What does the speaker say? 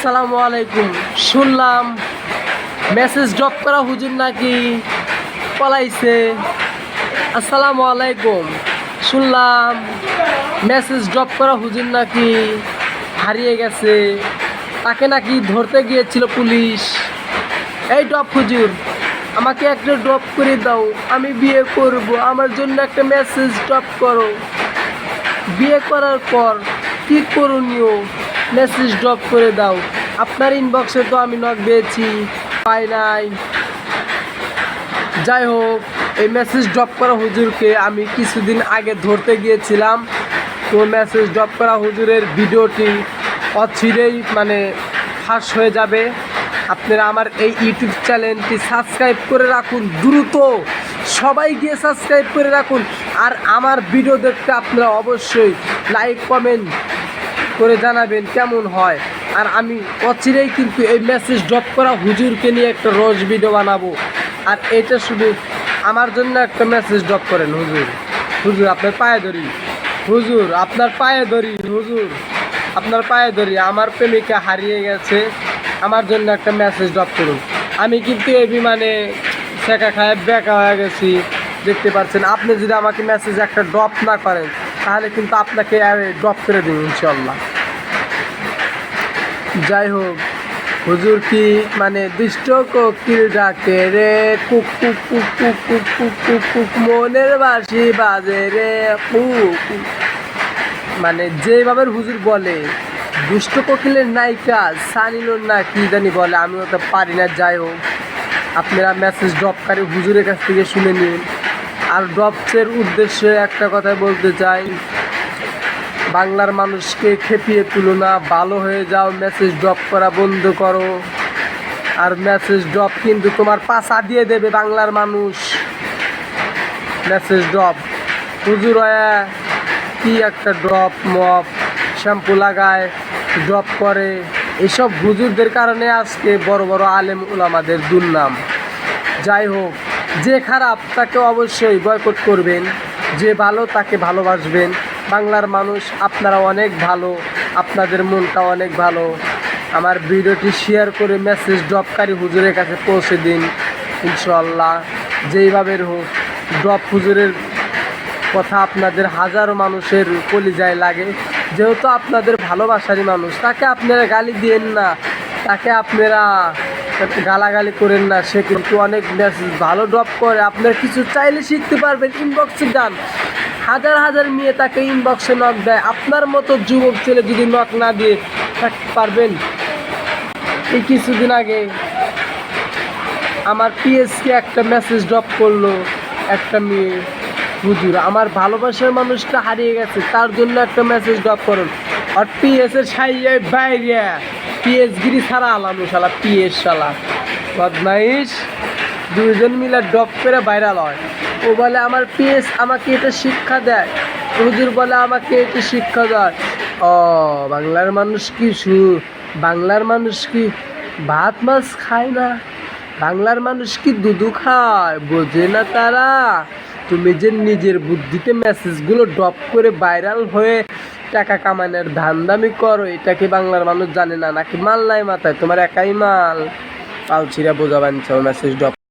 আসসালামু আলাইকুম। শুনলাম মেসেজ ড্রপ করা হুজুর নাকি পলাইছে। আসসালামু আলাইকুম। শুনলাম মেসেজ ড্রপ করা হুজুর নাকি হারিয়ে গেছে। তাকে নাকি ধরতে গিয়েছিল পুলিশ। এই ড্রপ হুজুর, আমাকে একটা ড্রপ করে দাও। আমি বিয়ে করব। আমার জন্য একটা মেসেজ ড্রপ করো। বিয়ে করার পর কী করণীয়? মেসেজ ড্রপ করে দাও। আপনার ইনবক্সে তো আমি নক দিয়েছি, পাই নাই। যাই হোক, এই মেসেজ ড্রপ করা হুজুরকে আমি কিছুদিন আগে ধরতে গিয়েছিলাম। তো মেসেজ ড্রপ করা হুজুরের ভিডিওটি অচিরেই মানে ফাঁস হয়ে যাবে। আপনারা আমার এই ইউটিউব চ্যানেলটি সাবস্ক্রাইব করে রাখুন, দ্রুত সবাই গিয়ে সাবস্ক্রাইব করে রাখুন। আর আমার ভিডিও দেখতে আপনারা অবশ্যই লাইক কমেন্ট করে জানাবেন কেমন হয়। আর আমি অচিরেই কিন্তু এই মেসেজ ড্রপ করা হুজুরকে নিয়ে একটা রোজ ভিডিও বানাবো। আর এটা শুধু আমার জন্য একটা মেসেজ ড্রপ করেন হুজুর। হুজুর, আপনার পায়ে ধরি। হুজুর, আপনার পায়ে ধরি, হুজুর। আপনার পায়ে ধরি, আমার প্রেমিকা হারিয়ে গেছে। আমার জন্য একটা মেসেজ ড্রপ করুন। আমি কিন্তু এই বিমানে শেখা খায় বেকা হয়ে গেছি। দেখতে পাচ্ছেন, আপনি যদি আমাকে মেসেজ একটা ড্রপ না করেন তাহলে কিন্তু আপনাকে ড্রপ করে দিন ইনশাল্লাহ যাই হোক, হুজুর কি মানে দুষ্ট কোকিল ডাকে রে? কুক কুক কুক কুক কুক কুক কুক কুক, মনের বাসি বাজে রে। কুক। মানে যেভাবে হুজুর বলে, দুষ্ট কোকিলের নায়িকা সানিলুন না কি জানি বলে আমি ওটা পারি না, যাই হোক। আপনারা মেসেজ ড্রপকারী হুজুরের কাছ থেকে শুনে নিন। আর ড্রপসের উদ্দেশ্যে একটা কথা বলতে চাই। বাংলার মানুষকে খেপিয়ে তুলো না, ভালো হয়ে যাও মেসেজ ড্রপ করা বন্ধ করো। আর মেসেজ ড্রপ কিন্তু তোমার পাশা দিয়ে দেবে বাংলার মানুষ। মেসেজ ড্রপ হুজুর কি একটা ড্রপ মপ শ্যাম্পু লাগায় ড্রপ করে। এসব হুজুরদের কারণে আজকে বড় বড় আলেম ওলামাদের দুর্নাম। যাই হোক যে খারাপ, তাকে অবশ্যই বয়কট করবেন। যে ভালো, তাকে ভালোবাসবেন। বাংলার মানুষ, আপনারা অনেক ভালো। আপনাদের মনটা অনেক ভালো। আমার ভিডিওটি শেয়ার করে মেসেজ ড্রপকারী হুজুরের কাছে পৌঁছে দিন ইনশাল্লাহ যেইভাবে হোক ড্রপ হুজুরের কথা আপনাদের হাজারো মানুষের কলিজায় লাগে। যেহেতু আপনাদের ভালোবাসারই মানুষ, তাকে আপনারা গালি দিয়েন না। তাকে আপনারা গালাগালি করেন না, সে কিন্তু অনেক ভালো ড্রপ করে। আপনার কিছু চাইলে শিখতে পারবেন ইনবক্সে যান হাজার হাজার মেয়ে তাকে ইনবক্সে নক দেয়। আপনার মতো যুবক ছেলে যদি নক না দিয়ে থাকতে পারবেন? এই কিছুদিন আগে আমার পিএসকে একটা মেসেজ ড্রপ করল একটা মেয়ে। হুজুর, আমার ভালোবাসার মানুষটা হারিয়ে গেছে, তার জন্য একটা মেসেজ ড্রপ করুন। আর পিএস এর সাইয়ে বাইরে। পিএস গিরি ছাড়া আলামু শালা, পিএস শালা। বদমাইশ। দুইজন মিলে ড্রপ করে ভাইরাল হয়। ও বলে, আমার পিএস আমাকে এটা শিক্ষা দেয়। হুজুর বলে, আমাকে এটা শিক্ষা দেয়। ও, বাংলার মানুষ কি সু বাংলার মানুষ কি ভাত, মাছ খায় না? বাংলার মানুষ কি দুধু খায়? বোঝে না তারা। তুমি যে নিজের বুদ্ধিতে মেসেজগুলো ড্রপ করে ভাইরাল হয়ে টাকা কামানোর ধান্দামি করো, এটা কি বাংলার মানুষ জানে না, নাকি মাল নাই মাথায়? তোমার একাই মাল? পাউচিরা বোঝাবান মেসেজ ড্রপ